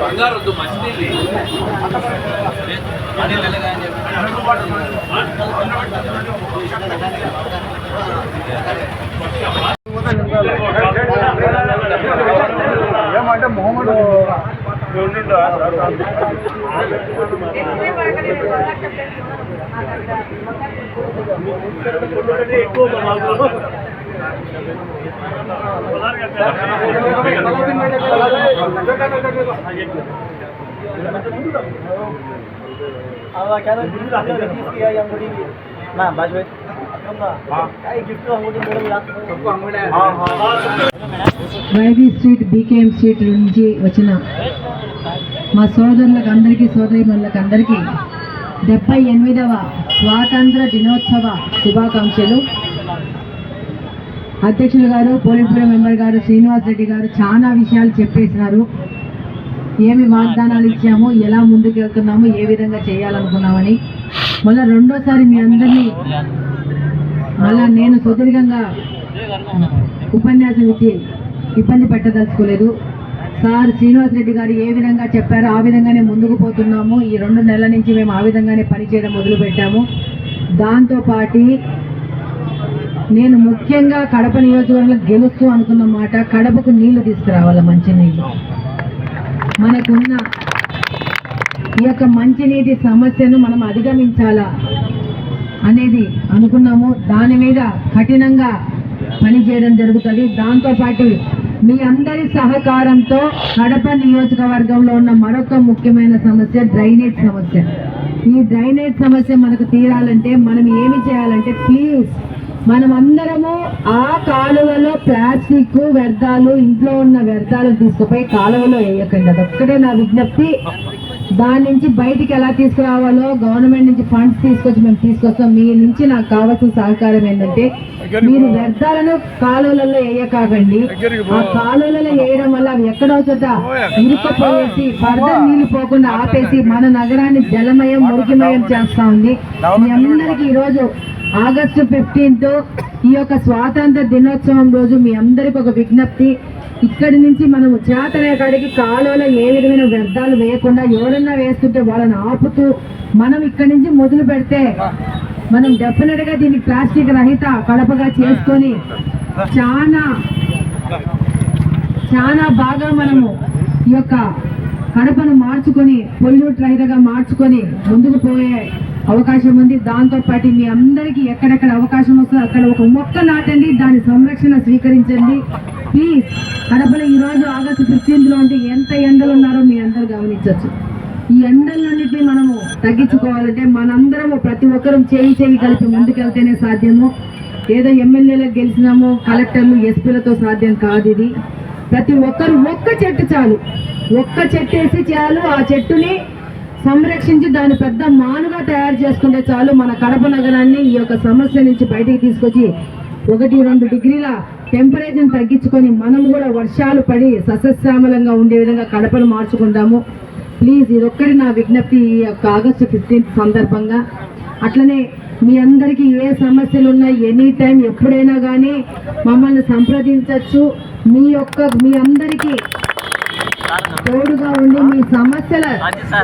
బంగారు వద్దు మంచిది. అని వెళ్ళగా అని చెప్పి ఏమంటే Mohammed YV street BKM street నుంచి వచ్చిన మా సోదరులకు అందరికీ సోదరి అందరికీ డెబ్బై ఎనిమిదవ స్వాతంత్ర దినోత్సవ శుభాకాంక్షలు. అధ్యక్షులు గారు పోలిట్ బ్యూరో మెంబర్ గారు శ్రీనివాస్ రెడ్డి గారు చాలా విషయాలు చెప్పేసినారు. ఏమి వాగ్దానాలు ఇచ్చాము ఎలా ముందుకు వెళ్తున్నాము ఏ విధంగా చేయాలనుకున్నామని. మళ్ళీ రెండోసారి మీ అందరినీ అలా నేను సుదీర్ఘంగా ఉపన్యాసం ఇచ్చి ఇబ్బంది పెట్టదలుచుకోలేదు. సార్ శ్రీనివాస్ రెడ్డి గారు ఏ విధంగా చెప్పారో ఆ విధంగానే ముందుకు పోతున్నాము. ఈ రెండు నెలల నుంచి మేము ఆ విధంగానే పనిచేయడం మొదలుపెట్టాము. దాంతోపాటి నేను ముఖ్యంగా కడప నియోజకవర్గంలో గెలుస్తూ అనుకున్న మాట కడపకు నీళ్ళు తీసుకురావాలి మంచినీళ్ళు? మనకున్న ఈ యొక్క మంచినీటి సమస్యను మనం అధిగమించాలా? అనేది అనుకున్నాము. దాని మీద కఠినంగా పనిచేయడం జరుగుతుంది. దాంతోపాటు మీ అందరి సహకారంతో కడప నియోజకవర్గంలో ఉన్న మరొక ముఖ్యమైన సమస్య డ్రైనేజ్ సమస్య. ఈ డ్రైనేజ్ సమస్య మనకు తీరాలంటే మనం ఏమి చేయాలంటే ప్లీజ్ మనం అందరము ఆ కాలువలో ప్లాస్టిక్ వ్యర్థాలు ఇంట్లో ఉన్న వ్యర్థాలు తీసుకుపోయి కాలువలో వేయకండి. అదొక్కటే నా విజ్ఞప్తి. దాని నుంచి బయటికి ఎలా తీసుకురావాలో గవర్నమెంట్ నుంచి ఫండ్స్ తీసుకొచ్చి మేము తీసుకొస్తాం. మీ నుంచి నాకు కావాల్సిన సహకారం ఏంటంటే మీరు వ్యర్థాలను కాలువలలో వేయకాకండి ఆ కాలువలలో వేయడం వల్ల అవి ఎక్కడో చోట ఇరుక్కుపోయేసి ఫర్దర్ నీళ్ళు పోకుండా ఆపేసి మన నగరాన్ని జలమయం మురికిమయం చేస్తా ఉంది. మీ అందరికీ ఈరోజు ఆగస్టు ఫిఫ్టీన్త్ ఈ యొక్క స్వాతంత్ర దినోత్సవం రోజు మీ అందరికి ఒక విజ్ఞప్తి. ఇక్కడి నుంచి మనము చేతనే కాడికి కాలువలో ఏ విధమైన వ్యర్థాలు వేయకుండా ఎవరన్నా వేస్తుంటే వాళ్ళని ఆపుతూ మనం ఇక్కడి నుంచి మొదలు పెడితే మనం డెఫినెట్గా దీన్ని ప్లాస్టిక్ రహిత కడపగా చేసుకొని చాలా చాలా బాగా మనము ఈ యొక్క కడపను మార్చుకొని పొల్యూట్ రహితగా మార్చుకొని ముందుకు పోయే అవకాశం ఉంది. దాంతోపాటు మీ అందరికీ ఎక్కడెక్కడ అవకాశం వస్తుందో అక్కడ ఒక మొక్క నాటండి. దాని సంరక్షణ స్వీకరించండి. ప్లీజ్ కడపలో ఈ రోజు ఆగస్టు ఫిఫ్టీన్త్లో అంటే ఎంత ఎండలు ఉన్నారో మీ అందరూ గమనించవచ్చు. ఈ ఎండలన్నింటినీ మనము తగ్గించుకోవాలంటే మనందరము ప్రతి ఒక్కరూ చేయి చేయి కలిపి ముందుకెళ్తేనే సాధ్యము. ఏదో ఎమ్మెల్యేలకు గెలిచినాము కలెక్టర్లు ఎస్పీలతో సాధ్యం కాదు ఇది. ప్రతి ఒక్కరు ఒక్క చెట్టు చాలు. ఒక్క చెట్టు వేసి చాలు. ఆ చెట్టుని సంరక్షించి దాని పెద్ద మానుగా తయారు చేసుకుంటే చాలు మన కడప నగరాన్ని ఈ యొక్క సమస్య నుంచి బయటికి తీసుకొచ్చి ఒకటి రెండు డిగ్రీల టెంపరేచర్ తగ్గించుకొని మనం కూడా వర్షాలు పడి సస్యశ్యామలంగా ఉండే విధంగా కడపను మార్చుకుంటాము ప్లీజ్ ఇదొక్కటి నా విజ్ఞప్తి ఈ యొక్క ఆగస్టు ఫిఫ్టీన్త్ సందర్భంగా. అట్లనే మీ అందరికీ ఏ సమస్యలు ఉన్నా ఎనీ టైం ఎప్పుడైనా కానీ మమ్మల్ని సంప్రదించవచ్చు మీ యొక్క మీ అందరికీ తోడుగా ఉండి మీ సమస్యల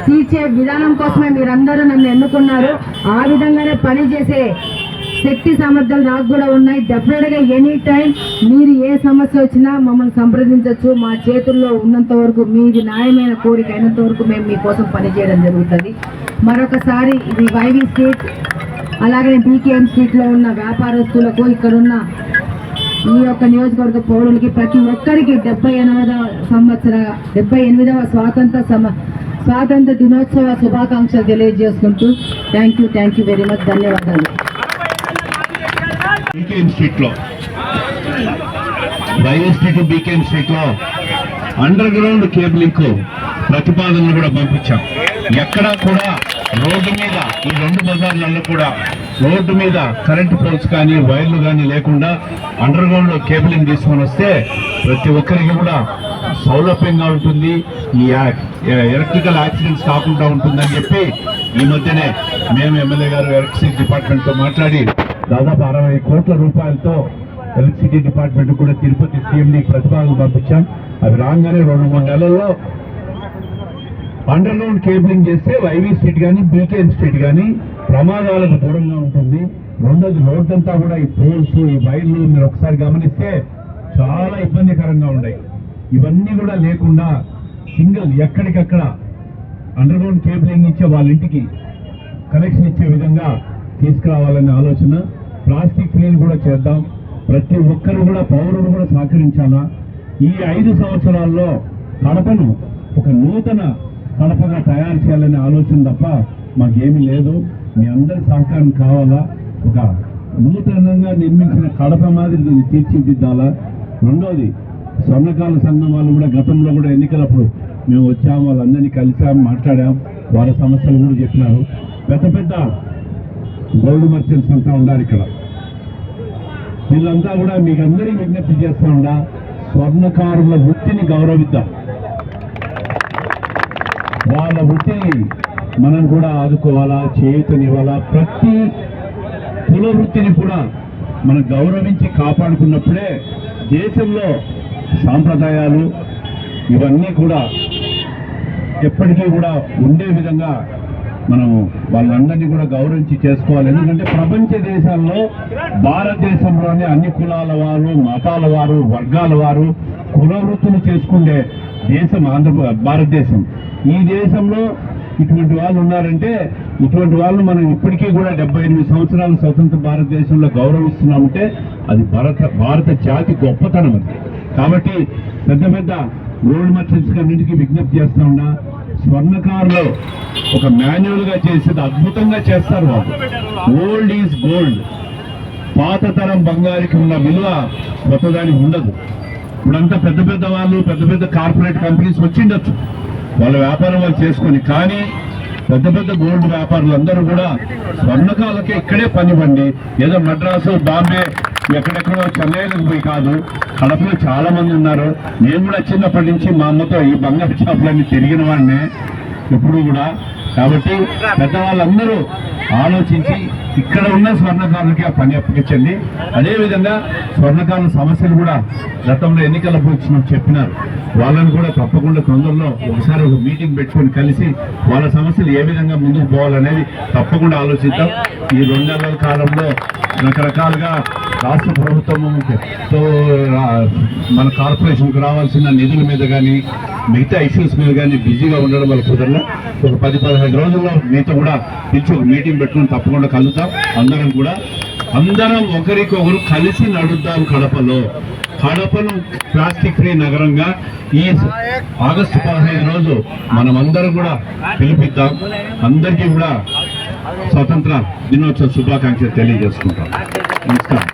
తీర్చే విధానం కోసమే మీరందరూ నన్ను ఎన్నుకున్నారు. ఆ విధంగానే పనిచేసే శక్తి సామర్థ్యాలు నాకు కూడా ఉన్నాయి. డెఫినెట్గా ఎనీ టైం మీరు ఏ సమస్య వచ్చినా మమ్మల్ని సంప్రదించవచ్చు మా చేతుల్లో ఉన్నంత వరకు మీది న్యాయమైన కోరిక అయినంత వరకు మేము మీకోసం పనిచేయడం జరుగుతుంది. మరొకసారి ఇది వైవి స్ట్రీట్ అలాగే బీకేఎం స్ట్రీట్లో ఉన్న వ్యాపారస్తులకు ఇక్కడున్న ఈ యొక్క నియోజకవర్గ పౌరులకి ప్రతి ఒక్కరికి డెబ్బై ఎనిమిదవ సంవత్సర డెబ్బై ఎనిమిదవ స్వాతంత్ర సమ స్వాతంత్ర దినోత్సవ శుభాకాంక్షలు తెలియజేసుకుంటూ thank you thank you very much ధన్యవాదాలు. బీకేఎం స్ట్రీట్లో వైఎస్ స్ట్రీట్ బీకేఎం స్ట్రీట్లో అండర్ గ్రౌండ్ కేబులింగ్ ప్రతిపాదనలు కూడా పంపించాం. ఎక్కడా కూడా రోడ్డు మీద ఈ రెండు బజార్లలో కూడా రోడ్డు మీద కరెంటు పోల్స్ కానీ వైర్లు కానీ లేకుండా అండర్ గ్రౌండ్ కేబులింగ్ తీసుకొని వస్తే ప్రతి ఒక్కరికి కూడా సౌలభ్యంగా ఉంటుంది. ఈ ఎలక్ట్రికల్ యాక్సిడెంట్స్ కాకుండా ఉంటుందని చెప్పి ఈ మధ్యనే మేము ఎమ్మెల్యే గారు ఎలక్ట్రిసిటీ డిపార్ట్మెంట్తో మాట్లాడి దాదాపు అరవై కోట్ల రూపాయలతో ఎలక్ట్రిసిటీ డిపార్ట్మెంట్ కూడా తిరుపతి సీఎండి ప్రతిపాదనలు పంపించాం. అవి రాగానే రెండు మూడు నెలల్లో అండర్ గ్రౌండ్ కేబులింగ్ చేస్తే వైవీ స్ట్రీట్ కానీ బీకేఎం స్ట్రీట్ కానీ ప్రమాదాలకు దూరంగా ఉంటుంది. రెండోది రోడ్ అంతా కూడా ఈ పోల్స్ ఈ వైర్లు మీరు ఒకసారి గమనిస్తే చాలా ఇబ్బందికరంగా ఉన్నాయి. ఇవన్నీ కూడా లేకుండా సింగిల్ ఎక్కడికక్కడ అండర్ గ్రౌండ్ కేబులింగ్ ఇచ్చే వాళ్ళ ఇంటికి కనెక్షన్ ఇచ్చే విధంగా తీసుకురావాలనే ఆలోచన. ప్లాస్టిక్ క్లీన్ కూడా చేద్దాం. ప్రతి ఒక్కరు కూడా పౌరులు కూడా సహకరించాలా? ఈ ఐదు సంవత్సరాల్లో కడపను ఒక నూతన కడపగా తయారు చేయాలనే ఆలోచన తప్ప మాకేమీ లేదు. మీ అందరి సహకారం కావాలా? ఒక నూతనంగా నిర్మించిన కడప మాదిరి దీన్ని తీర్చిదిద్దాలా? రెండోది స్వర్ణకాల సంఘం వాళ్ళు కూడా గతంలో కూడా ఎన్నికలప్పుడు మేము వచ్చాము వాళ్ళందరినీ కలిసాం మాట్లాడాం. వారి సమస్యలు కూడా చెప్పినారు. పెద్ద పెద్ద గోల్డ్ మర్చెంట్స్ అంతా ఉన్నారు ఇక్కడ. వీళ్ళంతా కూడా మీకు అందరికీ విజ్ఞప్తి చేస్తా ఉండా స్వర్ణకారుల వృత్తిని గౌరవిద్దాం. వాళ్ళ వృత్తిని మనం కూడా ఆదుకోవాలా చేయుతనివ్వాలా? ప్రతి కుల వృత్తిని కూడా మనం గౌరవించి కాపాడుకున్నప్పుడే దేశంలో సాంప్రదాయాలు ఇవన్నీ కూడా ఎప్పటికీ కూడా ఉండే విధంగా మనం వాళ్ళందరినీ కూడా గౌరవించి చేసుకోవాలి. ఎందుకంటే ప్రపంచ దేశాల్లో భారతదేశంలోనే అన్ని కులాల వారు మతాల వారు వర్గాల వారు కులవృత్తులు చేసుకునే దేశం ఆంధ్ర భారతదేశం. ఈ దేశంలో ఇటువంటి వాళ్ళు ఉన్నారంటే ఇటువంటి వాళ్ళు మనం ఇప్పటికీ కూడా డెబ్బై ఎనిమిది సంవత్సరాలు స్వతంత్ర భారతదేశంలో గౌరవిస్తున్నామంటే అది భారత భారత జాతి గొప్పతనం అది. కాబట్టి పెద్ద పెద్ద గోల్డ్ మర్చెంట్స్ అన్నింటికీ విజ్ఞప్తి చేస్తా ఉన్నా స్వర్ణకారులో ఒక మాన్యువల్గా చేసేది అద్భుతంగా చేస్తారు వాళ్ళు. ఓల్డ్ ఈజ్ గోల్డ్ పాత తరం బంగారికి ఉన్న విలువ కొత్తదానికి ఉండదు. ఇప్పుడంతా పెద్ద పెద్ద వాళ్ళు పెద్ద పెద్ద కార్పొరేట్ కంపెనీస్ వచ్చిండొచ్చు. వాళ్ళ వ్యాపారం వాళ్ళు చేసుకొని కానీ పెద్ద పెద్ద గోల్డ్ వ్యాపారులు అందరూ కూడా స్వర్ణకాలకే ఇక్కడే పనివ్వండి. ఏదో మద్రాసు బాంబే ఎక్కడెక్కడో చెన్నైలకు పోయి కాదు కడపలో చాలా మంది ఉన్నారు. నేను కూడా చిన్నప్పటి నుంచి మా అమ్మతో ఈ బంగారు షాపులన్నీ తిరిగిన వాడినే ఎప్పుడు కూడా. కాబట్టి పెద్దవాళ్ళందరూ ఆలోచించి ఇక్కడ ఉన్న స్వర్ణకారులకి ఆ పని అప్పగించండి. అదేవిధంగా స్వర్ణకారుల సమస్యలు కూడా గతంలో ఎన్నికల వచ్చినప్పుడు చెప్పినారు. వాళ్ళని కూడా తప్పకుండా తొందరలో ఒకసారి ఒక మీటింగ్ పెట్టుకొని కలిసి వాళ్ళ సమస్యలు ఏ విధంగా ముందుకు పోవాలనేది తప్పకుండా ఆలోచిద్దాం. ఈ రెండు నెలల కాలంలో రకరకాలుగా రాష్ట్ర ప్రభుత్వంతో మన కార్పొరేషన్కి రావాల్సిన నిధుల మీద కానీ మిగతా ఇష్యూస్ మీద కానీ బిజీగా ఉండడం వల్ల కుదరలే. ఒక పది పదహైదు రోజుల్లో మీతో కూడా పిలిచి ఒక మీటింగ్ పెట్టుకుని తప్పకుండా కలుగుతాం అందరం కూడా అందరం ఒకరికొకరు కలిసి నడుద్దాం కడపలో. కడపను ప్లాస్టిక్ ఫ్రీ నగరంగా ఈ ఆగస్టు పదహైదు రోజు మనమందరం కూడా పిలిపిద్దాం. అందరికీ కూడా స్వతంత్ర దినోత్సవ శుభాకాంక్షలు తెలియజేసుకుంటాం. నమస్కారం.